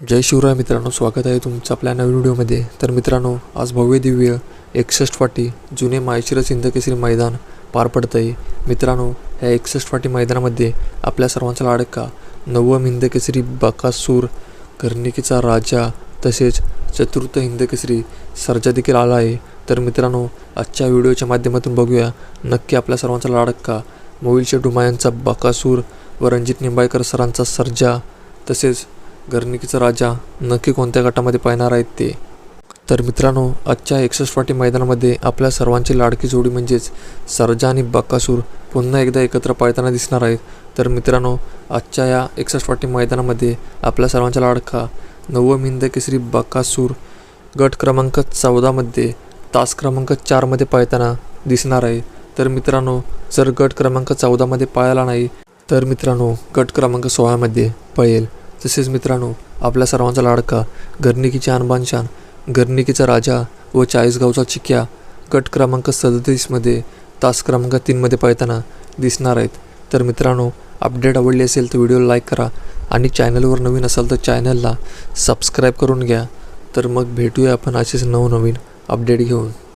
जय शिवराय मित्रांनो स्वागत आहे तुमचं आपल्या नवीन व्हिडिओमध्ये. तर मित्रांनो आज भव्य दिव्य एकसष्ट फाटी जुने मायशिरस हिंदकेसरी मैदान पार पडतं आहे मित्रांनो ह्या एकसष्ट फाटी मैदानामध्ये आपल्या सर्वांचा लाडका नवम हिंदकेसरी बकासूर कर्णिकेचा राजा तसेच चतुर्थ हिंदकेसरी सर्जा देखील आला आहे. तर मित्रांनो आजच्या व्हिडिओच्या माध्यमातून बघूया. नक्की आपल्या सर्वांचा लाडका मोविलच्या डुमायांचा यांचा बकासूर व रणजित निंबाळकर सरांचा सर्जा तसेच गर्निकीचा राजा नक्की कोणत्या गटामध्ये पाहणार आहेत ते? तर मित्रांनो आजच्या एकसष्ट फाटी मैदानामध्ये आपल्या सर्वांची लाडकी जोडी म्हणजेच सरजा आणि बक्कासूर पुन्हा एकदा एकत्र पाळताना दिसणार आहेत. तर मित्रांनो आजच्या या एकसष्ट फाटी मैदानामध्ये आपल्या सर्वांचा लाडका नवम हिंद केसरी बक्कासूर गट क्रमांक चौदामध्ये तास क्रमांक चारमध्ये पाळताना दिसणार आहे. तर मित्रांनो जर गट क्रमांक चौदामध्ये पाळायला नाही तर मित्रांनो गट क्रमांक सोळामध्ये पळेल. तसेच मित्रांनो आपल्या सर्वांचा लाडका गर्निकीची अनबानशान गर्निकीचा राजा व चाळीसगावचा चिक्या गट क्रमांक सदतीसमध्ये तास क्रमांक तीनमध्ये पळताना दिसणार आहेत. तर मित्रांनो अपडेट आवडली असेल तर व्हिडिओला लाईक करा आणि चॅनलवर नवीन असाल तर चॅनलला सबस्क्राईब करून घ्या. तर मग भेटूया आपण असेच नवनवीन अपडेट घेऊन.